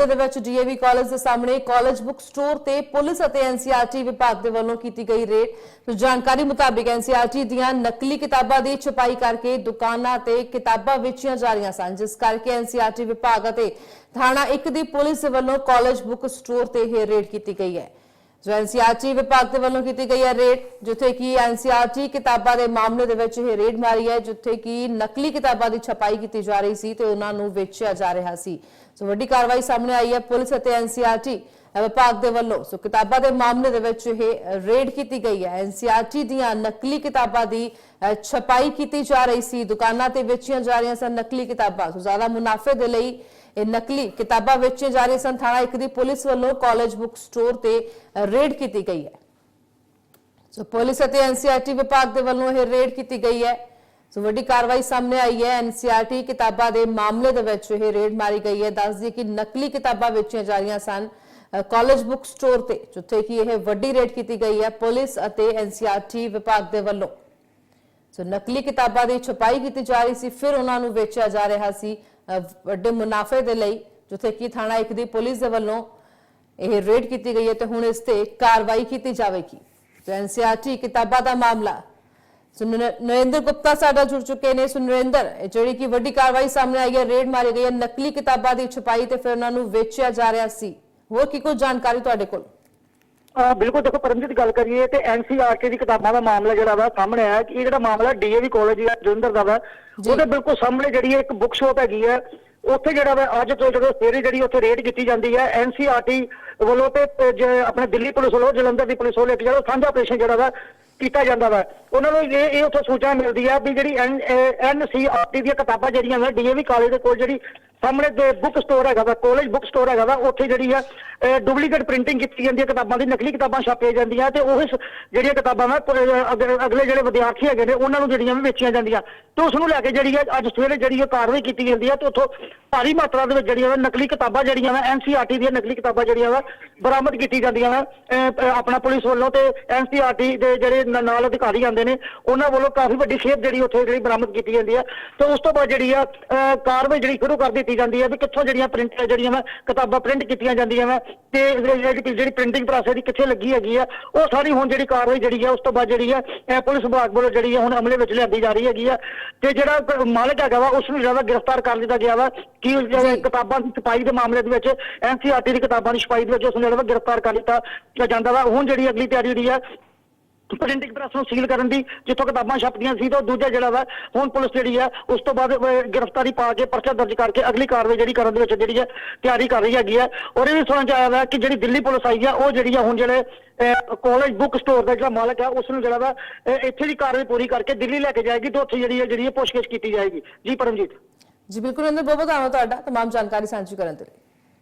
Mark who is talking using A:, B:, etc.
A: ਮਾਮਲੇ ਦੇ ਵਿੱਚ ਡੀਏਵੀ ਕਾਲਜ ਦੇ ਸਾਹਮਣੇ ਕਾਲਜ ਬੁੱਕ ਸਟੋਰ ਤੇ ਪੁਲਿਸ ਅਤੇ ਐਨਸੀਆਰਟੀ ਵਿਭਾਗ ਦੇ ਵੱਲੋਂ ਕੀਤੀ ਗਈ ਰੇਡ। ਤੇ ਜਾਣਕਾਰੀ ਮੁਤਾਬਿਕ ਐਨਸੀਆਰਟੀ ਦੀਆਂ ਨਕਲੀ ਕਿਤਾਬਾਂ ਦੀ ਛਪਾਈ ਕਰਕੇ ਦੁਕਾਨਾਂ ਤੇ ਕਿਤਾਬਾਂ ਵੇਚੀਆਂ ਜਾ ਰਹੀਆਂ ਸਨ, ਜਿਸ ਕਰਕੇ ਐਨਸੀਆਰਟੀ ਵਿਭਾਗ ਅਤੇ ਥਾਣਾ 1 ਦੀ ਪੁਲਿਸ ਦੇ ਵੱਲੋਂ ਕਾਲਜ ਬੁੱਕ ਸਟੋਰ ਤੇ ਇਹ ਰੇਡ ਕੀਤੀ ਗਈ ਹੈ। ਜੋ ਐਨਸੀਆਰਟੀ ਵਿਭਾਗ ਦੇ ਵੱਲੋਂ ਕੀਤੀ ਗਈ ਹੈ ਰੇਡ, ਜਿੱਥੇ ਕਿ ਐਨਸੀਆਰਟੀ ਕਿਤਾਬਾਂ ਦੇ ਮਾਮਲੇ ਦੇ ਵਿੱਚ ਇਹ ਰੇਡ ਮਾਰੀ ਹੈ, ਜਿੱਥੇ ਕਿ ਨਕਲੀ ਕਿਤਾਬਾਂ ਦੀ ਛਪਾਈ ਕੀਤੀ ਜਾ ਰਹੀ ਸੀ ਤੇ ਉਹਨਾਂ ਨੂੰ ਵੇਚਿਆ ਜਾ ਰਿਹਾ ਸੀ। ਸੋ ਵੱਡੀ ਕਾਰਵਾਈ ਸਾਹਮਣੇ ਆਈ ਹੈ, ਪੁਲਿਸ ਅਤੇ ਐਨਸੀਆਰਟੀ ਵਿਭਾਗ ਦੇ ਵੱਲੋਂ। ਸੋ ਕਿਤਾਬਾਂ ਦੇ ਮਾਮਲੇ ਦੇ ਵਿੱਚ ਇਹ ਰੇਡ ਕੀਤੀ ਗਈ ਹੈ। ਐਨਸੀਆਰਟੀ ਦੀਆਂ ਨਕਲੀ ਕਿਤਾਬਾਂ ਦੀ ਛਪਾਈ ਕੀਤੀ ਜਾ ਰਹੀ ਸੀ। ਦੁਕਾਨਾਂ ਤੇ ਵੇਚੀਆਂ ਜਾ ਰਹੀਆਂ ਸਨ ਨਕਲੀ ਕਿਤਾਬਾਂ। ਸੋ ਜ਼ਿਆਦਾ ਮੁਨਾਫੇ ਦੇ ਲਈ ਇਹ ਨਕਲੀ ਕਿਤਾਬਾਂ ਵੇਚੀਆਂ ਜਾ ਰਹੀਆਂ ਸਨ। ਥਾਣਾ ਇੱਕ ਦੀ ਪੁਲਿਸ ਵੱਲੋਂ ਕਾਲਜ ਬੁੱਕ ਸਟੋਰ ਤੇ ਰੇਡ ਕੀਤੀ ਗਈ ਹੈ। ਸੋ ਪੁਲਿਸ ਅਤੇ ਐਨਸੀਆਰਟੀ ਵਿਭਾਗ ਦੇ ਵੱਲੋਂ ਇਹ ਰੇਡ ਕੀਤੀ ਗਈ ਹੈ। ਸੋ ਵੱਡੀ ਕਾਰਵਾਈ ਸਾਹਮਣੇ ਆਈ ਹੈ। ਐਨਸੀਆਰਟੀ ਕਿਤਾਬਾਂ ਦੇ ਮਾਮਲੇ ਦੇ ਵਿੱਚ ਇਹ ਰੇਡ ਮਾਰੀ ਗਈ ਹੈ। ਦੱਸ ਦਈਏ ਕਿ ਨਕਲੀ ਕਿਤਾਬਾਂ ਵੇਚੀਆਂ ਜਾ ਰਹੀਆਂ ਸਨ ਕਾਲਜ ਬੁੱਕ ਸਟੋਰ ਤੇ, ਜਿੱਥੇ ਕਿ ਇਹ ਵੱਡੀ ਰੇਡ ਕੀਤੀ ਗਈ ਹੈ ਪੁਲਿਸ ਅਤੇ ਐਨਸੀਆਰਟੀ ਵਿਭਾਗ ਦੇ ਵੱਲੋਂ। ਸੋ ਨਕਲੀ ਕਿਤਾਬਾਂ ਦੀ ਛਪਾਈ ਕੀਤੀ ਜਾ ਰਹੀ ਸੀ, ਫਿਰ ਉਹਨਾਂ ਨੂੰ ਵੇਚਿਆ ਜਾ ਰਿਹਾ ਸੀ। ਵੱਡੇ ਮੁਨਾਫੇ ਦੇ ਲਈ, ਜਿੱਥੇ ਕਿ ਥਾਣਾ ਇੱਕ ਦੀ ਪੁਲਿਸ ਦੇ ਵੱਲੋਂ ਇਹ ਰੇਡ ਕੀਤੀ ਗਈ ਹੈ ਤੇ ਹੁਣ ਇਸ ਤੇ ਕਾਰਵਾਈ ਕੀਤੀ ਜਾਵੇਗੀ। ਤੇ ਐਨਸੀਆਰਟੀ ਕਿਤਾਬਾਂ ਦਾ ਮਾਮਲਾ। ਸੋ ਨਰਿੰਦਰ ਗੁਪਤਾ ਸਾਡਾ ਜੁੜ ਚੁੱਕੇ ਨੇ। ਸੋ ਨਰਿੰਦਰ, ਇਹ ਜਿਹੜੀ ਕਿ ਵੱਡੀ ਕਾਰਵਾਈ ਸਾਹਮਣੇ ਆਈ ਹੈ, ਰੇਡ ਮਾਰੀ ਗਈ ਹੈ, ਨਕਲੀ ਕਿਤਾਬਾਂ ਦੀ ਛਪਾਈ ਤੇ ਫਿਰ ਉਹਨਾਂ ਨੂੰ ਵੇਚਿਆ ਜਾ ਰਿਹਾ ਸੀ। ਹੋਰ ਕੀ ਕੋਈ ਜਾਣਕਾਰੀ ਤੁਹਾਡੇ ਕੋਲ?
B: ਬਿਲਕੁਲ ਦੇਖੋ ਪਰਮਜੀਤ ਗੱਲ ਕਰੀਏ ਤੇ ਐਨਸੀਆਰਟੀ ਦੀ ਕਿਤਾਬਾਂ ਦਾ ਮਾਮਲਾ ਜਿਹੜਾ ਵਾ ਸਾਹਮਣੇ ਆਇਆ ਕਿ ਇਹ ਜਿਹੜਾ ਮਾਮਲਾ ਡੀਏਵੀ ਕਾਲਜ ਜਲੰਧਰ ਦਾ ਵਾ। ਉਹਦੇ ਬਿਲਕੁਲ ਸਾਹਮਣੇ ਜਿਹੜੀ ਇੱਕ ਬੁੱਕ ਸ਼ਾਪ ਹੈਗੀ ਹੈ ਉੱਥੇ ਜਿਹੜਾ ਵਾ ਅੱਜ ਤੋਂ ਜਦੋਂ ਸਵੇਰੇ ਜਿਹੜੀ ਉੱਥੇ ਰੇਡ ਕੀਤੀ ਜਾਂਦੀ ਹੈ ਐਨਸੀਆਰਟੀ ਵੱਲੋਂ ਤੇ ਆਪਣੇ ਦਿੱਲੀ ਪੁਲਿਸ ਵੱਲੋਂ ਜਲੰਧਰ ਦੀ ਪੁਲਿਸ ਵੱਲੋਂ ਇੱਕ ਜਿਹੜਾ ਸਾਂਝਾ ਆਪਰੇਸ਼ਨ ਜਿਹੜਾ ਵਾ ਕੀਤਾ ਜਾਂਦਾ ਵਾ। ਉਹਨਾਂ ਨੂੰ ਇਹ ਇਹ ਉੱਥੋਂ ਸੂਚਨਾ ਮਿਲਦੀ ਆ ਵੀ ਜਿਹੜੀ ਐਨਸੀਆਰਟੀ ਦੀਆਂ ਕਿਤਾਬਾਂ ਜਿਹੜੀਆਂ ਵਾ ਡੀਏਵੀ ਕਾਲਜ ਦੇ ਕੋਲ ਜਿਹੜੀ ਸਾਹਮਣੇ ਦੇ ਬੁੱਕ ਸਟੋਰ ਹੈਗਾ ਵਾ ਕਾਲਜ ਬੁੱਕ ਸਟੋਰ ਹੈਗਾ ਵਾ, ਉੱਥੇ ਜਿਹੜੀ ਆ ਡੁਪਲੀਕੇਟ ਪ੍ਰਿੰਟਿੰਗ ਕੀਤੀ ਜਾਂਦੀ ਹੈ ਕਿਤਾਬਾਂ ਦੀ, ਨਕਲੀ ਕਿਤਾਬਾਂ ਛਾਪੀਆਂ ਜਾਂਦੀਆਂ ਤੇ ਉਹ ਜਿਹੜੀਆਂ ਕਿਤਾਬਾਂ ਵਾ ਅਗਲੇ ਅਗਲੇ ਜਿਹੜੇ ਵਿਦਿਆਰਥੀ ਹੈਗੇ ਨੇ, ਉਹਨਾਂ ਨੂੰ ਜਿਹੜੀਆਂ ਵੀ ਵੇਚੀਆਂ ਜਾਂਦੀਆਂ। ਤੇ ਉਸ ਨੂੰ ਲੈ ਕੇ ਜਿਹੜੀ ਆ, ਅੱਜ ਸਵੇਰੇ ਜਿਹੜੀ ਉਹ ਕਾਰਵਾਈ ਕੀਤੀ ਜਾਂਦੀ ਆ ਤੇ ਉੱਥੋਂ ਭਾਰੀ ਮਾਤਰਾ ਦੇ ਵਿੱਚ ਜਿਹੜੀਆਂ ਵਾ ਨਕਲੀ ਕਿਤਾਬਾਂ ਜਿਹੜੀਆਂ ਵਾ ਐਨਸੀਆਰਟੀ ਦੀਆਂ ਨਕਲੀ ਕਿਤਾਬਾਂ ਜਿਹੜੀਆਂ ਵਾ, ਬਰਾਮਦ ਕੀਤੀ ਜਾਂਦੀਆਂ ਵਾ। ਆਪਣਾ ਪੁਲਿਸ ਵੱਲੋਂ ਤੇ ਐਨਸੀਆਰਟੀ ਦੇ ਜਿਹੜੇ ਨ- ਨਾਲ ਅਧਿਕਾਰੀ ਆਉਂਦੇ ਨੇ ਉਹਨਾਂ ਵੱਲੋਂ ਕਾਫੀ ਵੱਡੀ ਖੇਪ ਜਿਹੜੀ ਉੱਥੇ ਜਿਹੜੀ ਬਰਾਮਦ ਕੀਤੀ ਜਾਂਦੀ ਆ। ਤੇ ਉਸ ਤੋਂ ਬਾਅਦ ਜਿਹੜੀ ਆ ਅਹ, ਕਾਰਵਾਈ ਜਿਹੜੀ ਸ਼ੁਰੂ ਕਰ ਦਿੱਤੀ ਜਾਂਦੀ ਹੈ ਵੀ ਕਿੱਥੋਂ ਜਿਹੜੀਆਂ ਪ੍ਰਿੰਟ ਜਿਹੜੀਆਂ ਵਾ ਕਿਤਾਬਾਂ ਪ੍ਰਿੰਟ ਕੀਤੀਆਂ ਜਾਂਦੀਆਂ ਵਾ ਤੇ ਜਿਹੜੀ ਜਿਹੜੀ ਪ੍ਰਿੰਟਿੰਗ ਪ੍ਰੋਸੈਸ ਦੀ ਕਿੱਥੇ ਲੱਗੀ ਹੈਗੀ ਆ ਉਹ ਸਾਰੀ ਹੁਣ ਜਿਹੜੀ ਕਾਰਵਾਈ ਜਿਹੜੀ ਆ ਉਸ ਤੋਂ ਬਾਅਦ ਜਿਹੜੀ ਆ ਪੁਲਿਸ ਵਿਭਾਗ ਵੱਲੋਂ ਜਿਹੜੀ ਆ ਹੁਣ ਅਮਲੇ ਵਿੱਚ ਲਿਆਂਦੀ ਜਾ ਰਹੀ ਹੈਗੀ ਆ। ਤੇ ਜਿਹੜਾ ਮਾਲਕ ਹੈਗਾ ਵਾ ਉਸ ਨੂੰ ਜਿਹੜਾ ਗ੍ਰਿਫਤਾਰ ਕਰ ਲਿੱਤਾ ਗਿਆ ਵਾ ਕਿ ਜਿਹੜੇ
A: ਜੀ।
B: ਕਿਤਾਬਾਂ ਦੀ ਛਪਾਈ ਦੇ ਮਾਮਲੇ ਦੇ ਵਿੱਚ ਐਨਸੀਆਰਟੀ ਦੀ ਕਿਤਾਬਾਂ ਦੀ ਛਪਾਈ ਦੇ ਵਿੱਚ ਉਸ ਨੂੰ ਜਿਹੜਾ ਵਾ ਗ੍ਰਿਫਤਾਰ ਕਰ ਲਿੱਤਾ ਜਾਂਦਾ ਵਾ। ਹੁਣ ਜਿਹੜੀ ਅਗਲੀ ਤਿਆਰੀ ਜਿਹੜੀ ਆ ਪ੍ਰਿੰਟਿੰਗ ਪ੍ਰੈਸ ਨੂੰ ਸੀਲ ਕਰਨ ਦੀ ਜਿੱਥੋਂ ਕਿਤਾਬਾਂ ਛਪਦੀਆਂ ਸੀ ਤਾਂ ਦੂਜਾ ਜਿਹੜਾ ਵਾ ਹੁਣ ਪੁਲਿਸ ਜਿਹੜੀ ਆ ਉਸ ਤੋਂ ਬਾਅਦ ਅਹ, ਗ੍ਰਿਫਤਾਰੀ ਪਾ ਕੇ ਪਰਚਾ ਦਰਜ ਕਰਕੇ ਅਗਲੀ ਕਾਰਵਾਈ ਜਿਹੜੀ ਕਰਨ ਦੇ ਵਿੱਚ ਜਿਹੜੀ ਆ ਤਿਆਰੀ ਕਰ ਰਹੀ ਹੈਗੀ ਆ ਔਰ ਇਹ ਵੀ ਸੁਣਨ ਚ ਆਇਆ ਵਾ ਕਿ ਜਿਹੜੀ ਦਿੱਲੀ ਪੁਲਿਸ ਆਈ ਆ ਉਹ ਜਿਹੜੀ ਆ ਹੁਣ ਜਿਹੜੇ ਕਾਲਜ ਬੁੱਕ ਸਟੋਰ ਦਾ ਜਿਹੜਾ ਮਾਲਕ ਆ ਉਸ ਨੂੰ ਜਿਹੜਾ ਵਾ ਅਹ, ਇੱਥੇ ਦੀ ਕਾਰਵਾਈ ਪੂਰੀ ਕਰਕੇ ਦਿੱਲੀ ਲੈ ਕੇ ਜਾਏਗੀ ਤੇ ਉੱਥੇ ਜਿਹੜੀ ਆ ਜਿਹੜੀ ਆ ਪੁੱਛਗਿੱਛ ਕੀਤੀ ਜਾਏਗੀ ਜੀ ਪਰਮਜੀਤ
A: ਜੀ ਬਿਲਕੁਲ ਨਰਿੰਦਰ ਬਹੁਤ ਬਹੁਤ ਧੰਨਵਾਦ ਤੁਹਾਡਾ तमाम ਜਾਣਕਾਰੀ ਸਾਂਝੀ ਕਰਨ ਦੇ ਲਈ